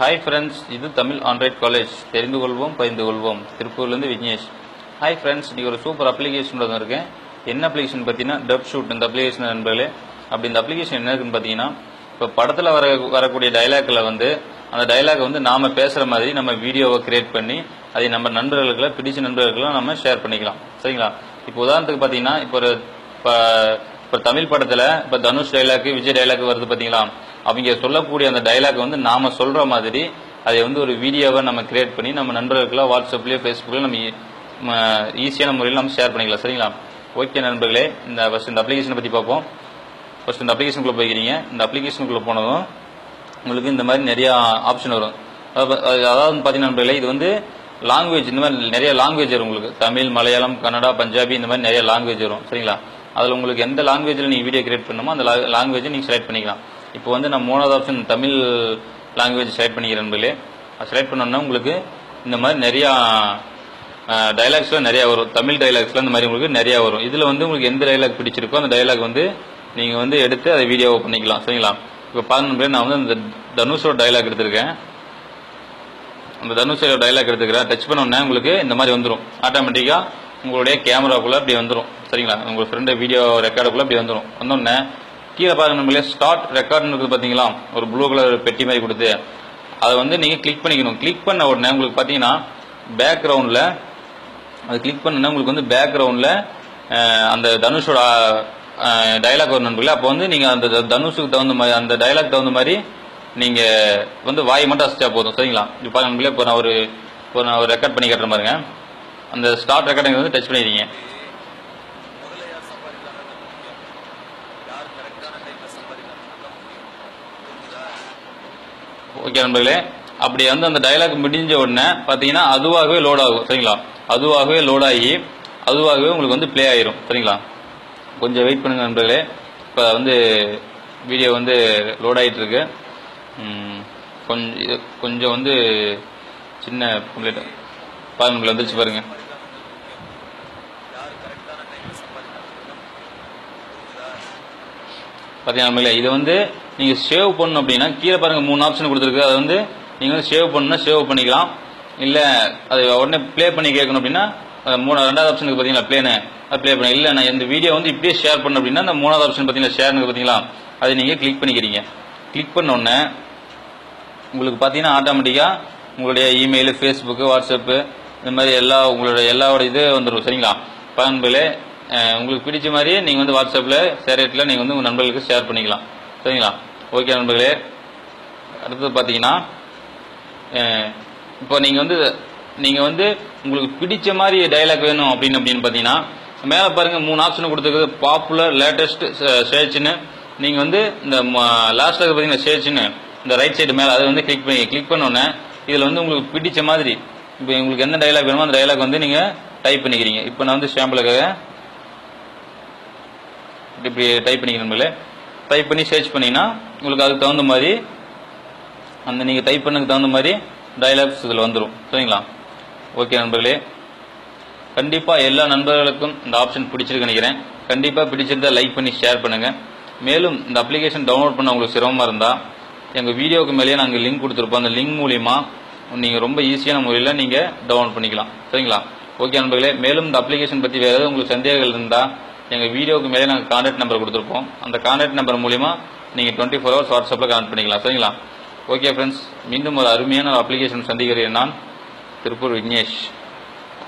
Hi friends இது Tamil Android college தெரிந்து கொள்வோம் பகிர்ந்து கொள்வோம். திருப்பூர்லேருந்து விக்னேஷ். ஹாய் ஃப்ரெண்ட்ஸ் இன்றைக்கி ஒரு சூப்பர் அப்ளிகேஷன் இருக்கேன் என்ன அப்ளிகேஷன் பார்த்தீங்கன்னா டப் ஷூட் இந்த அப்ளிகேஷன் நண்பர்களே அப்படி இந்த அப்ளிகேஷன் என்ன இருக்குன்னு பார்த்தீங்கன்னா இப்போ படத்தில் வர வரக்கூடிய டைலாக்ல வந்து அந்த டைலாக் வந்து நாம பேசுகிற மாதிரி நம்ம வீடியோவை கிரியேட் பண்ணி அதை நம்ம நண்பர்களுக்குள்ள பிடிச்ச நண்பர்களுக்குலாம் நம்ம ஷேர் பண்ணிக்கலாம். சரிங்களா? இப்போ உதாரணத்துக்கு பார்த்தீங்கன்னா இப்போ ஒரு இப்போ இப்போ தமிழ் படத்தில் இப்போ தனுஷ் டைலாக் விஜய் டைலாக் வருது பார்த்தீங்களா? அவங்க சொல்லக்கூடிய அந்த டைலாக் வந்து நாம சொல்ற மாதிரி அதை வந்து ஒரு வீடியோவை நம்ம கிரியேட் பண்ணி நம்ம நண்பர்களுக்குலாம் வாட்ஸ்அப்லயோ ஃபேஸ்புக்லயோ நம்ம e-, ஈஸியான முறையில் நம்ம ஷேர் பண்ணிக்கலாம் சரிங்களா? ஓகே நண்பர்களே இந்த ஃபஸ்ட் இந்த அப்ளிகேஷனை பத்தி பார்ப்போம். ஃபர்ஸ்ட் இந்த அப்ளிகேஷனுக்குள்ள போய்க்கிறீங்க. இந்த அப்ளிகேஷனுக்குள்ள போனதும் உங்களுக்கு இந்த மாதிரி நிறைய ஆப்ஷன் வரும். அதாவது அதாவது பார்த்தீங்கன்னா நண்பர்களே இது வந்து லாங்குவேஜ் இந்த மாதிரி நிறைய லாங்குவேஜ் வரும் உங்களுக்கு. தமிழ் மலையாளம் கன்னடா பஞ்சாபி இந்த மாதிரி நிறைய லாங்குவேஜ் வரும் சரிங்களா? அதில் உங்களுக்கு எந்த லாங்குவேஜில் நீங்கள் வீடியோ கிரியேட் பண்ணணுமோ அந்த லாங்குவேஜை நீங்கள் செலக்ட் பண்ணிக்கலாம். இப்போ வந்து நான் மூணாவது ஆப்ஷன் தமிழ் லாங்குவேஜ் செலக்ட் பண்ணிக்கிறேன் நண்பர்களே. அது செலக்ட் பண்ணோன்னா உங்களுக்கு இந்த மாதிரி நிறையா டைலாக்ஸ்லாம் நிறையா வரும். தமிழ் டைலாக்ஸ்லாம் இந்த மாதிரி உங்களுக்கு நிறையா வரும். இதில் வந்து உங்களுக்கு எந்த டைலாக் பிடிச்சிருக்கோ அந்த டைலாக் வந்து நீங்கள் வந்து எடுத்து அதை வீடியோவை பண்ணிக்கலாம். சரிங்களா? இப்போ பதினொன்று நான் வந்து அந்த தனுஷோட டைலாக் எடுத்திருக்கேன். அந்த தனுஷோட டைலாக் எடுத்துக்கிறேன். டச் பண்ணோன்னே உங்களுக்கு இந்த மாதிரி வந்துடும் ஆட்டோமேட்டிக்காக உங்களுடைய கேமராக்குள்ளே அப்படி வந்துடும் சரிங்களா? உங்கள் ஃப்ரெண்டு வீடியோ ரெக்கார்டுக்குள்ளே அப்படி வந்துடும் வந்தோடனே கீழே பாருங்க நம்மளே ஸ்டார்ட் ரெக்கார்ட்னு இருக்குது பார்த்தீங்களா ஒரு ப்ளூ கலர் பெட்டி மாதிரி கொடுத்து. அதை வந்து நீங்கள் கிளிக் பண்ணிக்கணும். கிளிக் பண்ண உடனே உங்களுக்கு பார்த்தீங்கன்னா பேக்ரவுண்டில் அது கிளிக் பண்ணனா உங்களுக்கு வந்து பேக்ரவுண்டில் அந்த தனுஷோட டைலாக் வரும் நண்பர்களே அப்போ வந்து நீங்கள் அந்த த- தனுஷுக்கு தகுந்த மாதிரி அந்த டைலாக் தகுந்த மாதிரி நீங்கள் வந்து வாய் மட்டும் அசிச்சா போதும். சரிங்களா? இப்போ பாருங்க நண்பர்களே இப்போ நான் ஒரு இப்போ நான் ஒரு ரெக்கார்ட் பண்ணி கட்டுற மாதிரிங்க அந்த ஸ்டார்ட் ரெக்கார்டிங் வந்து டச் பண்ணிடுறீங்க. ஓகே நண்பர்களே அப்படி வந்து அந்த டைலாக் முடிஞ்ச உடனே பார்த்தீங்கன்னா அதுவாகவே லோட் ஆகும் சரிங்களா? அதுவாகவே லோட் ஆகி அதுவாகவே உங்களுக்கு வந்து ப்ளே ஆயிரும் சரிங்களா? கொஞ்சம் வெயிட் பண்ணுங்க நண்பர்களே. இப்போ வந்து வீடியோ வந்து லோட் ஆகிட்டு இருக்கு. கொஞ்சம் கொஞ்சம் வந்து சின்ன கம்ப்ளீட் பாருங்க வந்துருச்சு பாருங்க. பார்த்தீங்கன்னா நண்பர்களே, இது வந்து நீங்கள் சேவ் பண்ணணும் அப்படின்னா கீழே பாருங்க மூணு ஆப்ஷன் கொடுத்துருக்கு. அதை வந்து நீங்கள் வந்து சேவ் பண்ணணும்னா சேவ் பண்ணிக்கலாம். இல்லை அது உடனே ப்ளே பண்ணி கேட்கணும் அப்படின்னா அது மூணு ரெண்டாவது ஆப்ஷனுக்கு பார்த்தீங்களா ப்ளேனு அது ப்ளே பண்ண இல்லை நான் இந்த வீடியோ வந்து இப்படியே ஷேர் பண்ண அப்படின்னா அந்த மூணாவது ஆப்ஷன் பார்த்தீங்களா ஷேர்னு பார்த்தீங்களா அதை நீங்கள் கிளிக் பண்ணிக்கிறீங்க. கிளிக் பண்ண உடனே உங்களுக்கு பார்த்தீங்கன்னா ஆட்டோமேட்டிக்காக உங்களுடைய இமெயில் ஃபேஸ்புக்கு வாட்ஸ்அப்பு இந்த மாதிரி எல்லா உங்களுடைய எல்லாவோட இது வந்துடும் சரிங்களா? பண்புகளே உங்களுக்கு பிடிச்ச மாதிரியே நீங்கள் வந்து வாட்ஸ்அப்பில் சேரேட்டில் நீங்கள் வந்து உங்கள் நண்பர்களுக்கு ஷேர் பண்ணிக்கலாம். சரிங்களா? ஓகே நண்பர்களே அடுத்தது பார்த்தீங்கன்னா இப்போ நீங்கள் வந்து நீங்கள் வந்து உங்களுக்கு பிடிச்ச மாதிரி டைலாக் வேணும் அப்படின்னு அப்படின்னு பார்த்தீங்கன்னா மேலே பாருங்கள் மூணு ஆப்ஷன் கொடுத்துருக்குது. பாப்புலர் லேட்டஸ்ட் சர்ச்னு நீங்கள் வந்து இந்த லாஸ்ட்டில் பார்த்தீங்கன்னா சர்ச்னு இந்த ரைட் சைடு மேலே அதை வந்து கிளிக் பண்ணி கிளிக் பண்ணோன்னே இதில் வந்து உங்களுக்கு பிடிச்ச மாதிரி இப்போ உங்களுக்கு எந்த டைலாக் வேணுமோ அந்த டைலாக் வந்து நீங்கள் டைப் பண்ணிக்கிறீங்க. இப்போ நான் வந்து ஷாம்பிளுக்காக இப்படி டைப் பண்ணிக்கிறேன் டைப் பண்ணி சர்ச் பண்ணிங்கன்னா உங்களுக்கு அதுக்கு தகுந்த மாதிரி அந்த நீங்கள் டைப் பண்ணதுக்கு தகுந்த மாதிரி டைலாக்ஸ் இதில் வந்துடும் சரிங்களா? ஓகே நண்பர்களே. கண்டிப்பாக எல்லா நண்பர்களுக்கும் இந்த ஆப்ஷன் பிடிச்சிருக்கு நினைக்கிறேன். கண்டிப்பாக பிடிச்சிருந்தா லைக் பண்ணி ஷேர் பண்ணுங்கள் மேலும் இந்த அப்ளிகேஷன் டவுன்லோட் பண்ண உங்களுக்கு சிரமமாக இருந்தால் எங்கள் வீடியோவுக்கு மேலேயே நாங்கள் லிங்க் கொடுத்துருப்போம் அந்த லிங்க் மூலிமா நீங்கள் ரொம்ப ஈஸியான முறையில் நீங்கள் டவுன்லோட் பண்ணிக்கலாம். சரிங்களா? ஓகே நண்பர்களே. மேலும் இந்த அப்ளிகேஷன் பற்றி வேறு ஏதாவது உங்களுக்கு சந்தேகங்கள் இருந்தால் எங்கள் வீடியோவுக்கு மேலே நாங்கள் கான்டாக்ட் நம்பர் கொடுத்துருப்போம் அந்த கான்டாக்ட் நம்பர் மூலிமா நீங்கள் டுவெண்ட்டி ஃபோர் ஹவர்ஸ் வாட்ஸ்அப்பில் கான்டாக்ட் பண்ணிக்கலாம். சரிங்களா? ஓகே ஃப்ரெண்ட்ஸ் மீண்டும் ஒரு அருமையான அப்ளிகேஷன் சந்திக்கிறேன் நான். திருப்பூர் விக்னேஷ்.